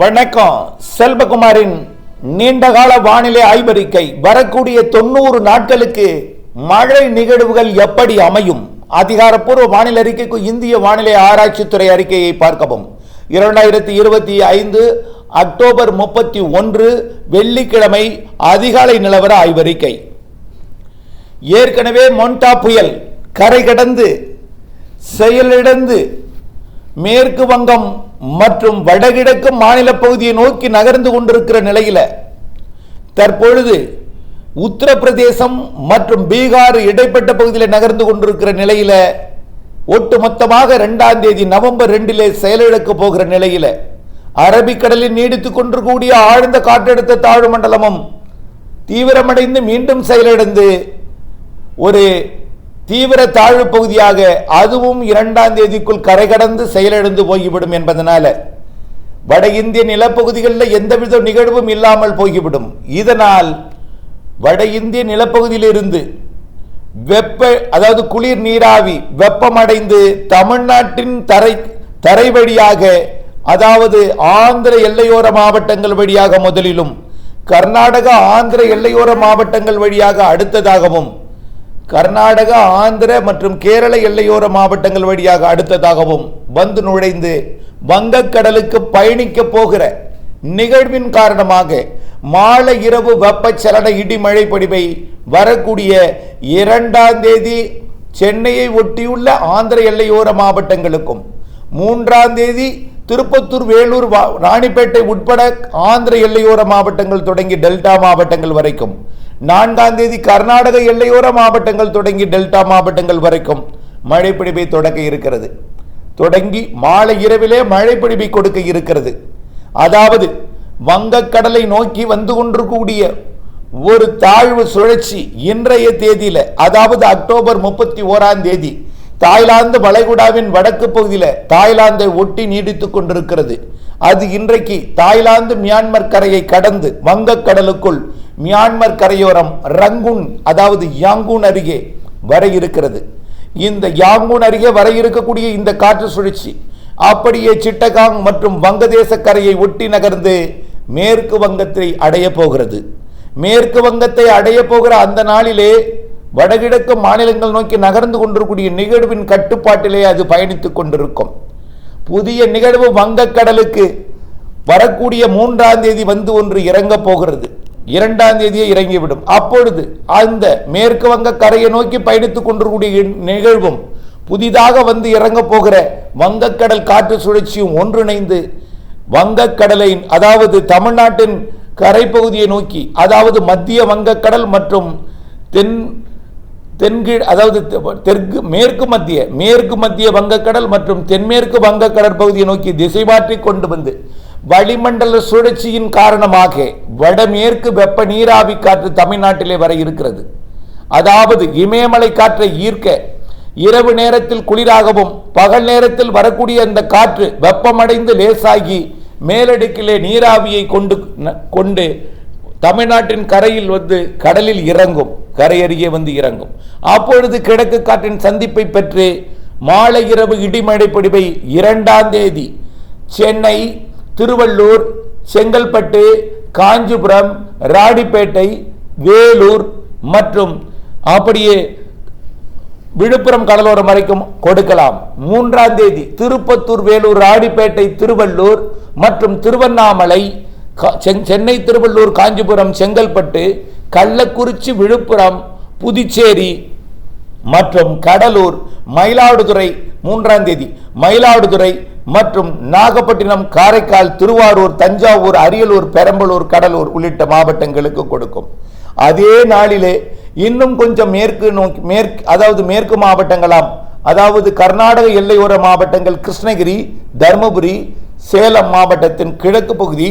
வணக்கம். செல்வகுமாரின் நீண்டகால வானிலை ஆய்வறிக்கை வரக்கூடிய தொண்ணூறு நாட்களுக்கு மழை நிகழ்வுகள் எப்படி அமையும்? அதிகாரப்பூர்வ வானிலை அறிக்கைக்கு இந்திய வானிலை ஆராய்ச்சித்துறை அறிக்கையை பார்க்கவும். இரண்டாயிரத்தி இருபத்தி ஐந்து அக்டோபர் முப்பத்தி ஒன்று வெள்ளிக்கிழமை அதிகாலை நிலவர ஆய்வறிக்கை. ஏற்கனவே மொண்டா புயல் கரை கடந்து செயலிழந்து மேற்கு வங்கம் மற்றும் வடகிழக்கு மாநில பகுதியை நோக்கி நகர்ந்து கொண்டிருக்கிற நிலையில் தற்பொழுது உத்தரப்பிரதேசம் மற்றும் பீகார் இடைப்பட்ட பகுதியில் நகர்ந்து கொண்டிருக்கிற நிலையில் ஒட்டுமொத்தமாக ரெண்டாம் தேதி நவம்பர் ரெண்டிலே செயலிழக்க போகிற நிலையில் அரபிக்கடலில் நீடித்துக் கொண்டிருக்கக்கூடிய ஆழ்ந்த காற்றழுத்த தாழ்வு மண்டலமும் தீவிரமடைந்து மீண்டும் செயலிழந்து ஒரு தீவிர தாழ்வு பகுதியாக அதுவும் இரண்டாம் தேதிக்குள் கரை கடந்து செயலிழந்து போய்விடும் என்பதனால வட இந்திய நிலப்பகுதிகளில் எந்தவித நிகழ்வும் இல்லாமல் போய்விடும். இதனால் வட இந்திய நிலப்பகுதியிலிருந்து வெப்ப அதாவது குளிர் நீராவி வெப்பமடைந்து தமிழ்நாட்டின் தரை தரை வழியாக அதாவது ஆந்திர எல்லையோர மாவட்டங்கள் வழியாக முதலிலும் கர்நாடக ஆந்திர எல்லையோர மாவட்டங்கள் வழியாக அடுத்ததாகவும் கர்நாடகா ஆந்திர மற்றும் கேரள எல்லையோர மாவட்டங்கள் வழியாக அடுத்ததாகவும் வந்து நுழைந்து வங்கக்கடலுக்கு பயணிக்க போகிற நிகழ்வின் காரணமாக மாலை இரவு வெப்பச்சலன இடிமழை பொடிவை வரக்கூடிய இரண்டாம் தேதி சென்னையை ஒட்டியுள்ள ஆந்திர எல்லையோர மாவட்டங்களுக்கும் மூன்றாம் தேதி திருப்பத்தூர் வேலூர் வா- ராணிப்பேட்டை உட்பட ஆந்திர எல்லையோர மாவட்டங்கள் தொடங்கி டெல்டா மாவட்டங்கள் வரைக்கும் நான்காம் தேதி கர்நாடக எல்லையோர மாவட்டங்கள் தொடங்கி டெல்டா மாவட்டங்கள் வரைக்கும் மழைப்பிடிப்பை தொடக்க இருக்கிறது. தொடங்கி மாலை இரவிலே மழைப்பிடிப்பை கொடுக்க இருக்கிறது. அதாவது வங்கக்கடலை நோக்கி வந்து கொண்டிருக்கக்கூடிய ஒரு தாழ்வு சுழற்சி இன்றைய தேதியில் அதாவது அக்டோபர் முப்பத்தி ஓராம் தேதி தாய்லாந்து வளைகுடாவின் வடக்கு பகுதியில் தாய்லாந்தை ஒட்டி நீடித்துக் கொண்டிருக்கிறது. அது இன்றைக்கு தாய்லாந்து மியான்மர் கரையை கடந்து வங்கக்கடலுக்குள் மியான்மர் கரையோரம் ரங்கூன் அதாவது யாங்கூன் அருகே வர இருக்கிறது. இந்த யாங்கூன் அருகே வர இருக்கக்கூடிய இந்த காற்று சுழற்சி அப்படியே சிட்டகாங் மற்றும் வங்கதேச கரையை ஒட்டி நகர்ந்து மேற்கு வங்கத்தை அடைய போகிறது. மேற்கு வங்கத்தை அடைய போகிற அந்த நாளிலே வடகிழக்கு மாநிலங்கள் நோக்கி நகர்ந்து கொண்டிருக்கூடிய நிகழ்வின் கட்டுப்பாட்டிலே அது பயணித்துக் கொண்டிருக்கும். புதிய நிகழ்வு வங்கக்கடலுக்கு வரக்கூடிய மூன்றாம் தேதி வந்து ஒன்று இறங்க போகிறது. இரண்டாம் தேதியே இறங்கிவிடும். அப்பொழுது அந்த மேற்கு வங்க கரையை நோக்கி பயணித்துக் கொண்டிருக்கூடிய நிகழ்வும் புதிதாக வந்து இறங்க போகிற வங்கக்கடல் காற்று சுழற்சியும் ஒன்றிணைந்து வங்கக்கடலை அதாவது தமிழ்நாட்டின் கரைப்பகுதியை நோக்கி அதாவது மத்திய வங்கக்கடல் மற்றும் தென் தென்கீழ் அதாவது தெ- தெற்கு மேற்கு மத்திய மேற்கு மத்திய வங்கக்கடல் மற்றும் தென்மேற்கு வங்கக்கடல் கடற்பகுதியை நோக்கி திசை மாற்றி கொண்டு வந்து வளிமண்டல சுழற்சியின் காரணமாக வடமேற்கு வெப்ப நீராவி காற்று தமிழ்நாட்டிலே வர இருக்கிறது. அதாவது இமயமலை காற்றை ஈர்க்க இரவு நேரத்தில் குளிராகவும் பகல் நேரத்தில் வரக்கூடிய அந்த காற்று வெப்பமடைந்து லேசாகி மேலடுக்கிலே நீராவியை கொண்டு கொண்டு தமிழ்நாட்டின் கரையில் வந்து கடலில் இறங்கும். கரையருகே வந்து இறங்கும். அப்பொழுது கிழக்கு காற்றின் சந்திப்பை பெற்று மாலை இரவு இடிமழை பிடிவை இரண்டாம் தேதி சென்னை திருவள்ளூர் செங்கல்பட்டு காஞ்சிபுரம் ராடிப்பேட்டை வேலூர் மற்றும் அப்படியே விழுப்புரம் கடலோரம் வரைக்கும் கொடுக்கலாம். மூன்றாம் தேதி திருப்பத்தூர் வேலூர் ராடிப்பேட்டை திருவள்ளூர் மற்றும் திருவண்ணாமலை சென்- சென்னை திருவள்ளூர் காஞ்சிபுரம் செங்கல்பட்டு கள்ளக்குறிச்சி விழுப்புரம் புதுச்சேரி மற்றும் கடலூர் மயிலாடுதுறை மூன்றாம் தேதி. மயிலாடுதுறை மற்றும் நாகப்பட்டினம் காரைக்கால் திருவாரூர் தஞ்சாவூர் அரியலூர் பெரம்பலூர் கடலூர் உள்ளிட்ட மாவட்டங்களுக்கு கொடுக்கும். அதே நாளிலே இன்னும் கொஞ்சம் மேற்கு நோக்கி மேற்கு அதாவது மேற்கு மாவட்டங்களாம் அதாவது கர்நாடக எல்லையோர மாவட்டங்கள் கிருஷ்ணகிரி தருமபுரி சேலம் மாவட்டத்தின் கிழக்கு பகுதி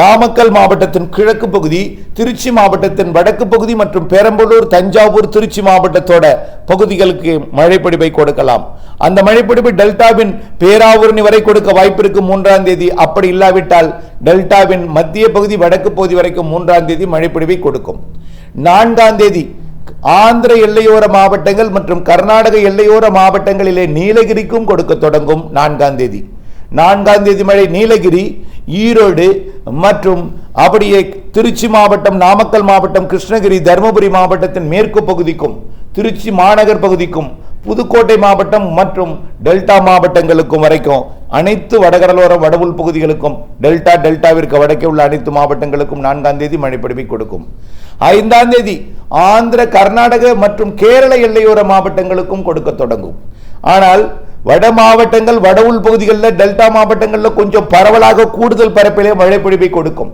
நாமக்கல் மாவட்டத்தின் கிழக்கு பகுதி திருச்சி மாவட்டத்தின் வடக்கு பகுதி மற்றும் பெரம்பலூர் தஞ்சாவூர் திருச்சி மாவட்டத்தோட பகுதிகளுக்கு மழைப்பிடிப்பை கொடுக்கலாம். அந்த மழைப்பிடிப்பு டெல்டாவின் பேராவூரணி வரை கொடுக்க வாய்ப்பிருக்கு மூன்றாம் தேதி. அப்படி இல்லாவிட்டால் டெல்டாவின் மத்திய பகுதி வடக்கு பகுதி வரைக்கும் மூன்றாம் தேதி மழைப்பிடிப்பை கொடுக்கும். நான்காம் தேதி ஆந்திர எல்லையோர மாவட்டங்கள் மற்றும் கர்நாடக எல்லையோர மாவட்டங்களிலே நீலகிரிக்கும் கொடுக்க தொடங்கும் நான்காம் தேதி. நான்காம் தேதி மழை நீலகிரி ஈரோடு மற்றும் அப்படியே திருச்சி மாவட்டம் நாமக்கல் மாவட்டம் கிருஷ்ணகிரி தருமபுரி மாவட்டத்தின் மேற்கு பகுதிக்கும் திருச்சி மாநகர் பகுதிக்கும் புதுக்கோட்டை மாவட்டம் மற்றும் டெல்டா மாவட்டங்களுக்கும் வரைக்கும் அனைத்து வடகடலோர வடவுள் பகுதிகளுக்கும் டெல்டா டெல்டாவிற்கு வடக்கே உள்ள அனைத்து மாவட்டங்களுக்கும் நான்காம் தேதி மழை கொடுக்கும். ஐந்தாம் தேதி ஆந்திர கர்நாடக மற்றும் கேரள எல்லையோர மாவட்டங்களுக்கும் கொடுக்க தொடங்கும். ஆனால் வட மாவட்டங்கள் வட உள் பகுதிகளில் டெல்டா மாவட்டங்களில் கொஞ்சம் பரவலாக கூடுதல் பரப்பிலே மழை பொழிவை கொடுக்கும்.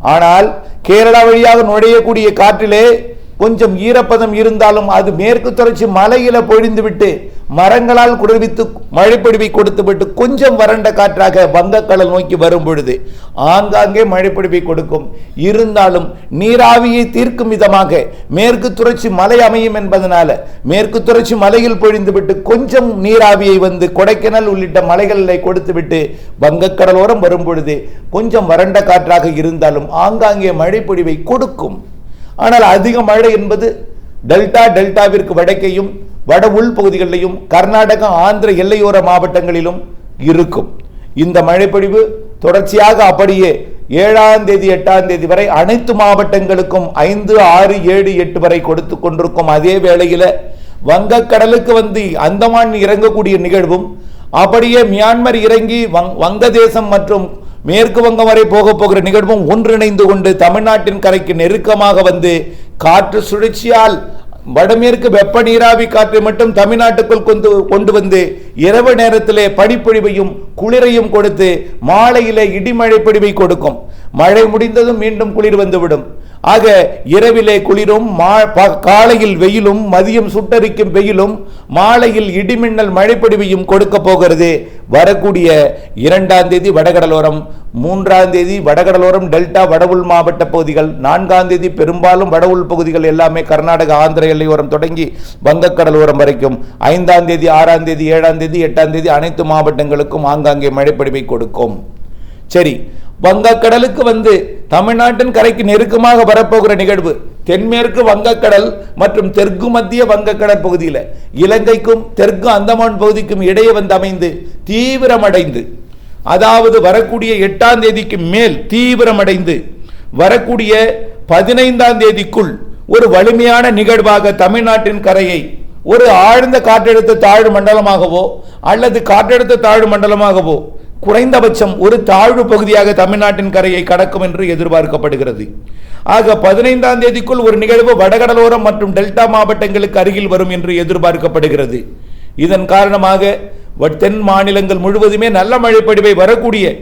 ஆனால் கேரளா வழியாக நுழையக்கூடிய காற்றிலே கொஞ்சம் ஈரப்பதம் இருந்தாலும் அது மேற்கு தொடர்ச்சி மலையில பொழிந்துவிட்டு மரங்களால் குளிர்வித்து மழைப்பொழிவை கொடுத்துவிட்டு கொஞ்சம் வறண்ட காற்றாக வங்கக்கடல் நோக்கி வரும் பொழுது ஆங்காங்கே மழைப்பிடிவை கொடுக்கும். இருந்தாலும் நீராவியை தீர்க்கும் விதமாக மேற்கு தொடர்ச்சி மலை அமையும் என்பதனால மேற்கு தொடர்ச்சி மலையில் பொழிந்துவிட்டு கொஞ்சம் நீராவியை வந்து கொடைக்கானல் உள்ளிட்ட மலைகளில் கொடுத்துவிட்டு வங்கக்கடலோரம் வரும் பொழுது கொஞ்சம் வறண்ட காற்றாக இருந்தாலும் ஆங்காங்கே மழைப்பொழிவை கொடுக்கும். ஆனால் அதிக மழை என்பது டெல்டா டெல்டாவிற்கு வடக்கையும் வட உள் பகுதிகளிலும் கர்நாடகா ஆந்திர எல்லையோர மாவட்டங்களிலும் இருக்கும். இந்த மழைப்பொழிவு தொடர்ச்சியாக அப்படியே ஏழாம் தேதி எட்டாம் தேதி வரை அனைத்து மாவட்டங்களுக்கும் ஐந்து ஆறு ஏழு எட்டு வரை கொடுத்து கொண்டிருக்கும். அதே வேளையில் வங்கக்கடலுக்கு வந்து அந்தமான் இறங்கக்கூடிய நிகழ்வும் அப்படியே மியான்மர் இறங்கி வங் வங்கதேசம் மற்றும் மேற்கு வங்கம் வரை போக போகிற நிகழ்வும் ஒன்றிணைந்து கொண்டு தமிழ்நாட்டின் கரைக்கு நெருக்கமாக வந்து காற்று சுழற்சியால் வடமேற்கு வெப்ப நீராவி காற்றை மட்டும் தமிழ்நாட்டுக்குள் கொண்டு கொண்டு வந்து இரவு நேரத்திலே பனிப்பொழிவையும் குளிரையும் கொடுத்து மாலையிலே இடிமழை பொழிவை கொடுக்கும். மழை முடிந்ததும் மீண்டும் குளிர் வந்துவிடும். ஆக இரவிலே குளிரும் மா- ப- காலையில் வெயிலும் மதியம் சுட்டரிக்கும் வெயிலும் மாலையில் இடிமின்னல் மழைப்பொடிவையும் கொடுக்க போகிறது. வரக்கூடிய இரண்டாம் தேதி வடகடலோரம் மூன்றாம் தேதி வடகடலோரம் டெல்டா வடவுள் மாவட்ட பகுதிகள் நான்காம் தேதி பெரும்பாலும் வடவுள் பகுதிகள் எல்லாமே கர்நாடக ஆந்திர எல்லையோரம் தொடங்கி வங்கக்கடலோரம் வரைக்கும். ஐந்தாம் தேதி ஆறாம் தேதி ஏழாம் தேதி எட்டாம் தேதி அனைத்து மாவட்டங்களுக்கும் ஆங்காங்கே மழைப்பொடிவை கொடுக்கும். சரி வங்கக்கடலுக்கு வந்து தமிழ்நாட்டின் கரைக்கு நெருக்கமாக வரப்போகிற நிகழ்வு தென்மேற்கு வங்கக்கடல் மற்றும் தெற்கு மத்திய வங்கக்கடல் பகுதியில் இலங்கைக்கும் தெற்கு அந்தமான் பகுதிக்கும் இடையே வந்து அமைந்து தீவிரமடைந்து அதாவது வரக்கூடிய எட்டாம் தேதிக்கு மேல் தீவிரமடைந்து வரக்கூடிய பதினைந்தாம் தேதிக்குள் ஒரு வலிமையான நிகழ்வாக தமிழ்நாட்டின் கரையை ஒரு ஆழ்ந்த காற்றழுத்த தாழ்வு மண்டலமாகவோ அல்லது காற்றழுத்த தாழ்வு மண்டலமாகவோ குறைந்தபட்சம் ஒரு தாழ்வு பகுதியாக தமிழ்நாட்டின் கரையை கடக்கும் என்று எதிர்பார்க்கப்படுகிறது. ஆக பதினைந்தாம் தேதிக்குள் ஒரு நிகழ்வு வடகடலோரம் மற்றும் டெல்டா மாவட்டங்களுக்கு அருகில் வரும் என்று எதிர்பார்க்கப்படுகிறது. இதன் காரணமாக வ- தென் மாநிலங்கள் முழுவதுமே நல்ல மழைப்படிவை வரக்கூடிய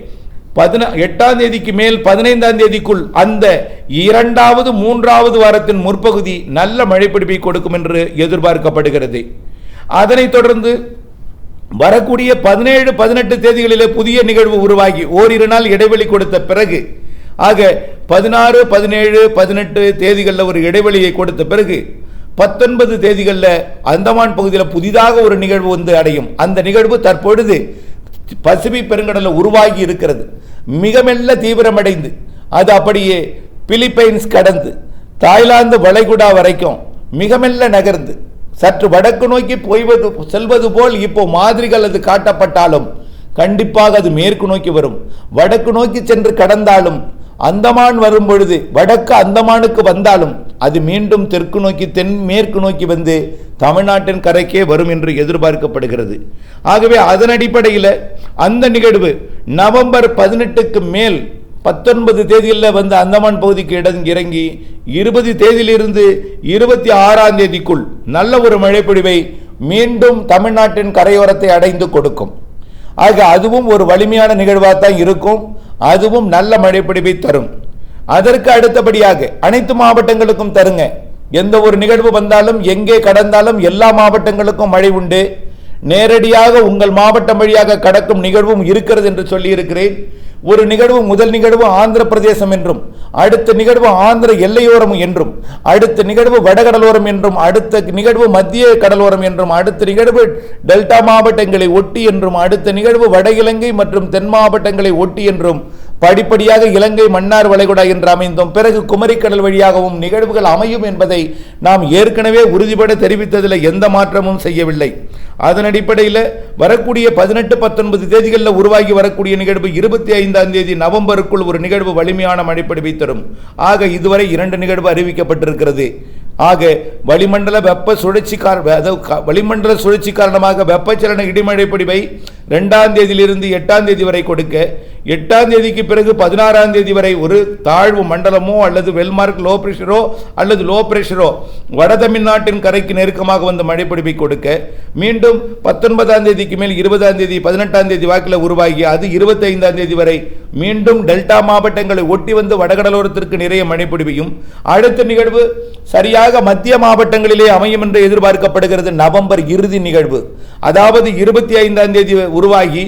பதின எட்டாம் தேதிக்கு மேல் பதினைந்தாம் தேதிக்குள் அந்த இரண்டாவது மூன்றாவது வாரத்தின் முற்பகுதி நல்ல மழைப்பிடிப்பை கொடுக்கும் என்று எதிர்பார்க்கப்படுகிறது. அதனைத் தொடர்ந்து வரக்கூடிய பதினேழு பதினெட்டு தேதிகளிலே புதிய நிகழ்வு உருவாகி ஓரிரு நாள் இடைவெளி கொடுத்த பிறகு ஆக பதினாறு பதினேழு பதினெட்டு தேதிகளில் ஒரு இடைவெளியை கொடுத்த பிறகு பத்தொன்பது தேதிகளில் அந்தமான் பகுதியில் புதிதாக ஒரு நிகழ்வு வந்து அடையும். அந்த நிகழ்வு தற்பொழுது பசுமை பெருங்கடலில் உருவாகி இருக்கிறது. மிக மெல்ல தீவிரமடைந்து அது அப்படியே பிலிப்பைன்ஸ் கடந்து தாய்லாந்து வளைகுடா வரைக்கும் மிக மெல்ல நகர்ந்து சற்று வடக்கு நோக்கி போய்வது செல்வது போல் இப்போ மாதிரிகள் அது காட்டப்பட்டாலும் கண்டிப்பாக அது மேற்கு நோக்கி வரும். வடக்கு நோக்கி சென்று கடந்தாலும் அந்தமான் வரும் பொழுது வடக்கு அந்தமானுக்கு வந்தாலும் அது மீண்டும் தெற்கு நோக்கி தென் மேற்கு நோக்கி வந்து தமிழ்நாட்டின் கரைக்கே வரும் என்று எதிர்பார்க்கப்படுகிறது. ஆகவே அதன் அடிப்படையில் அந்த நிகழ்வு நவம்பர் பதினெட்டுக்கு மேல் பத்தொன்பது தேதியில் வந்து அந்தமான் பகுதிக்கு இடம் இறங்கி இருபது தேதியிலிருந்து இருபத்தி ஆறாம் தேதிக்குள் நல்ல ஒரு மழைப்பொழிவை மீண்டும் தமிழ்நாட்டின் கரையோரத்தை அடைந்து கொடுக்கும். ஆக அதுவும் ஒரு வலிமையான நிகழ்வாக தான் இருக்கும். அதுவும் நல்ல மழைப்பொழிவை தரும். அதற்கு அடுத்தபடியாக அனைத்து மாவட்டங்களுக்கும் தருங்க. எந்த ஒரு நிகழ்வு வந்தாலும் எங்கே கடந்தாலும் எல்லா மாவட்டங்களுக்கும் மழை உண்டு. நேரடியாக உங்கள் மாவட்டம் வழியாக கடக்கும் நிகழ்வும் இருக்கிறது என்று சொல்லியிருக்கிறேன். ஒரு நிகழ்வு முதல் நிகழ்வு ஆந்திர பிரதேசம் என்றும் அடுத்த நிகழ்வு ஆந்திர எல்லையோரம் என்றும் அடுத்த நிகழ்வு வடகடலோரம் என்றும் அடுத்த நிகழ்வு மத்திய கடலோரம் என்றும் அடுத்த நிகழ்வு டெல்டா மாவட்டங்களை ஒட்டி என்றும் அடுத்த நிகழ்வு வட இலங்கை மற்றும் தென் மாவட்டங்களை ஒட்டி என்றும் படிப்படியாக இலங்கை மன்னார் வளைகுடா என்று அமைந்தோம் பிறகு குமரிக்கடல் வழியாகவும் நிகழ்வுகள் அமையும் என்பதை நாம் ஏற்கனவே உறுதிபட தெரிவித்ததில் எந்த மாற்றமும் செய்யவில்லை. அதன் அடிப்படையில் வரக்கூடிய பதினெட்டு பத்தொன்பது தேதிகளில் உருவாகி வரக்கூடிய நிகழ்வு இருபத்தி ஐந்தாம் தேதி நவம்பருக்குள் ஒரு நிகழ்வு வலிமையான மழைப்பொழிவை தரும் ஆக இதுவரை இரண்டு நிகழ்வு அறிவிக்கப்பட்டிருக்கிறது. ஆக வளிமண்டல வெப்ப சுழற்சி கார அதாவது க- வளிமண்டல சுழற்சி காரணமாக வெப்பச்சலன இடிமழை பொடிவை ரெண்டாம் தேதியிலிருந்து எட்டாம் தேதி வரை கொடுக்க எட்டாம் தேதிக்கு பிறகு பதினாறாம் தேதி வரை ஒரு தாழ்வு மண்டலமோ அல்லது வெல்மார்க் லோ ப்ரெஷரோ அல்லது லோ ப்ரெஷரோ வட தமிழ்நாட்டின் கரைக்கு நெருக்கமாக வந்து மழைப்பிடிப்பை கொடுக்க மீண்டும் பத்தொன்பதாம் தேதிக்கு மேல் இருபதாம் தேதி பதினெட்டாம் தேதி வாக்கில் உருவாகி அது இருபத்தைந்தாம் தேதி வரை மீண்டும் டெல்டா மாவட்டங்களை ஒட்டி வந்து வடகடலோரத்திற்கு நிறைய மழைப்பிடிவையும் அடுத்த நிகழ்வு சரியாக மத்திய மாவட்டங்களிலே அமையும் என்று எதிர்பார்க்கப்படுகிறது நவம்பர் இறுதி நிகழ்வு. அதாவது இருபத்தி ஐந்தாம் தேதி உருவாகி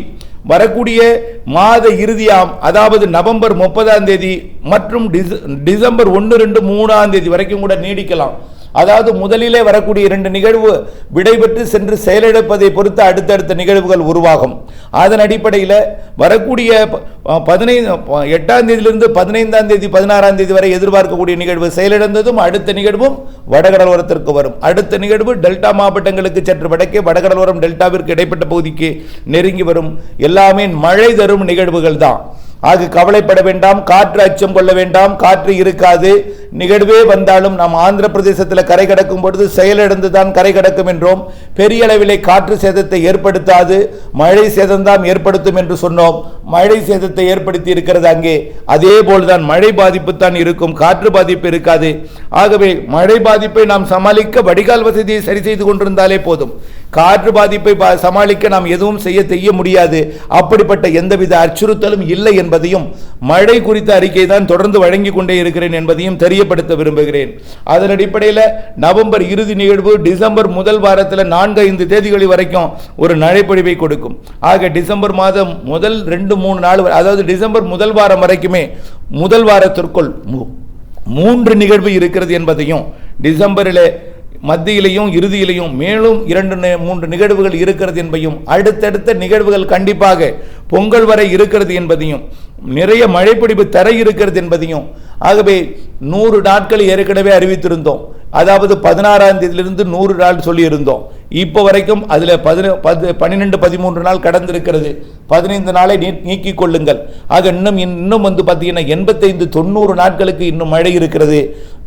வரக்கூடிய மாத இறுதியாம் அதாவது நவம்பர் முப்பதாம் தேதி மற்றும் டிச- டிசம்பர் ஒன்று ரெண்டு மூணாம் தேதி வரைக்கும் கூட நீடிக்கலாம். அதாவது முதலிலே வரக்கூடிய இரண்டு நிகழ்வு விடைபெற்று சென்று செயலிழப்பதை பொறுத்து அடுத்தடுத்த நிகழ்வுகள் உருவாகும். அதன் அடிப்படையில் வரக்கூடிய ப- பதினைந்து எட்டாம் தேதியிலிருந்து பதினைந்தாம் தேதி பதினாறாம் தேதி வரை எதிர்பார்க்கக்கூடிய நிகழ்வு செயலிழந்ததும் அடுத்த நிகழ்வும் வடகடலோரத்திற்கு வரும். அடுத்த நிகழ்வு டெல்டா மாவட்டங்களுக்கு சற்று வடக்கே வடகடலோரம் டெல்டாவிற்கு இடைப்பட்ட பகுதிக்கு நெருங்கி வரும். எல்லாமே மழை தரும் நிகழ்வுகள் தான். ஆக கவலைப்பட வேண்டாம் காற்று அச்சம் கொள்ள வேண்டாம் காற்று இருக்காது. நிகழ்வே வந்தாலும் நாம் ஆந்திர பிரதேசத்தில் கரை கடக்கும் பொழுது செயலிழந்து தான் கரை கடக்கும் என்றோம். பெரிய அளவிலே காற்று சேதத்தை ஏற்படுத்தாது மழை சேதம்தான் ஏற்படுத்தும் என்று சொன்னோம். மழை சேதத்தை ஏற்படுத்தி இருக்கிறது அங்கே. அதே போல்தான் மழை பாதிப்பு தான் இருக்கும் காற்று பாதிப்பு இருக்காது. ஆகவே மழை பாதிப்பை நாம் சமாளிக்க வடிகால் வசதியை சரி செய்து கொண்டிருந்தாலே போதும். காற்று பாதிப்பை சமாளிக்க நாம் எதுவும் செய்ய செய்ய முடியாது. அப்படிப்பட்ட எந்தவித அச்சுறுத்தலும் இல்லை என்பதையும் மழை குறித்த அறிக்கை தான் தொடர்ந்து வழங்கி கொண்டே இருக்கிறேன் என்பதையும் தெரியப்படுத்த விரும்புகிறேன். அதன் அடிப்படையில் நவம்பர் இறுதி நிகழ்வு டிசம்பர் முதல் வாரத்தில் நான்கு ஐந்து தேதிகளில் வரைக்கும் ஒரு நடைப்பொழிவை கொடுக்கும். ஆக டிசம்பர் மாதம் முதல் ரெண்டு மூணு நாள் அதாவது டிசம்பர் முதல் வாரம் வரைக்குமே முதல் வாரத்திற்குள் மூன்று நிகழ்வு இருக்கிறது என்பதையும் டிசம்பரில் மத்தியிலையும் இறுதியிலையும் மேலும் இரண்டு மூன்று நிகழ்வுகள் இருக்கிறது என்பதையும் அடுத்தடுத்த நிகழ்வுகள் கண்டிப்பாக பொங்கல் வரை இருக்கிறது என்பதையும் நிறைய மழைப்பிடிப்பு தர இருக்கிறது என்பதையும் ஆகவே நூறு நாட்கள் ஏற்கனவே அறிவித்திருந்தோம். அதாவது பதினாறாம் தேதியிலிருந்து நூறு நாள் சொல்லியிருந்தோம். இப்போ வரைக்கும் அதில் பதின பது பன்னிரெண்டு பதிமூன்று நாள் கடந்திருக்கிறது. பதினைந்து நாளை நீ நீக்கி கொள்ளுங்கள். ஆக இன்னும் இன்னும் வந்து பார்த்தீங்கன்னா எண்பத்தைந்து தொண்ணூறு நாட்களுக்கு இன்னும் மழை இருக்கிறது.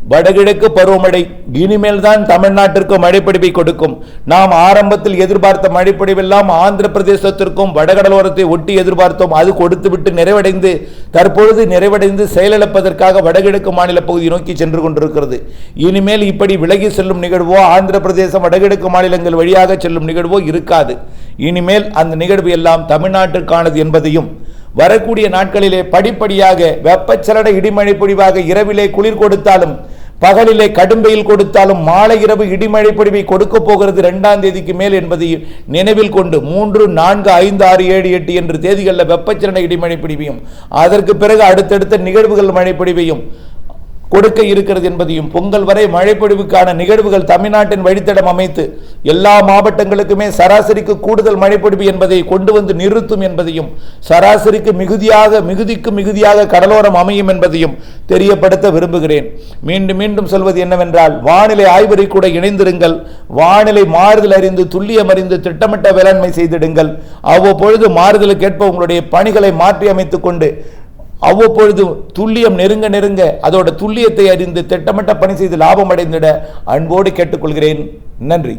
வடகிழக்கு பருவமழை இனிமேல் தான் தமிழ்நாட்டிற்கு மழைப்பிடிப்பை கொடுக்கும். நாம் ஆரம்பத்தில் எதிர்பார்த்த மழைப்பிடிவெல்லாம் ஆந்திர பிரதேசத்திற்கும் வடகடலோரத்தை ஒட்டி எதிர்பார்த்தோம். அது கொடுத்துவிட்டு நிறைவடைந்து தற்பொழுது நிறைவடைந்து செயலிழப்பதற்காக வடகிழக்கு மாநில பகுதி நோக்கி சென்று கொண்டிருக்கிறது. இனிமேல் இப்படி விலகி செல்லும் நிகழ்வோ ஆந்திர பிரதேசம் வடகிழக்கு மாநிலங்கள் வழியாக செல்லும் நிகழ்வோ இருக்காது. இனிமேல் அந்த நிகழ்வு எல்லாம் தமிழ்நாட்டிற்கானது என்பதையும் வரக்கூடிய நாட்களிலே படிப்படியாக வெப்பச்சலன இடிமழை பொழிவாக இரவிலே குளிர் கொடுத்தாலும் பகலிலே கடும் வெயில் கொடுத்தாலும் மாலை இரவு இடிமழை பொழிவை கொடுக்க போகிறது இரண்டாம் தேதிக்கு மேல் என்பதை நினைவில் கொண்டு மூன்று நான்கு ஐந்து ஆறு ஏழு எட்டு என்று தேதிகளில் வெப்பச்சலன இடிமழை பிடிவையும் அதற்கு பிறகு அடுத்தடுத்த நிகழ்வுகள் மழை பிடிவையும் கொடுக்க இருக்கிறது என்பதையும் பொங்கல் வரை மழைப்பொழிவுக்கான நிகழ்வுகள் தமிழ்நாட்டின் வழித்தடம் அமைத்து எல்லா மாவட்டங்களுக்குமே சராசரிக்கு கூடுதல் மழைப்பொழிவு என்பதை கொண்டு வந்து நிறுத்தும் என்பதையும் சராசரிக்கு மிகுதியாக மிகுதிக்கு மிகுதியாக கடலோரம் அமையும் என்பதையும் தெரியப்படுத்த விரும்புகிறேன். மீண்டும் மீண்டும் சொல்வது என்னவென்றால் வானிலை ஆய்வறை கூட இணைந்திருங்கள். வானிலை மாறுதல் அறிந்து துல்லியம் அறிந்து திட்டமிட்ட வேளாண்மை செய்திடுங்கள். அவ்வப்பொழுது மாறுதலுக்கேற்ப உங்களுடைய பணிகளை மாற்றி அமைத்துக் கொண்டு அவ்வப்பொழுது துல்லியம் நெருங்க நெருங்க அதோட துல்லியத்தை அறிந்து திட்டமிட்ட பணி செய்து லாபம் அடைந்திட அன்போடு கேட்டுக்கொள்கிறேன். நன்றி.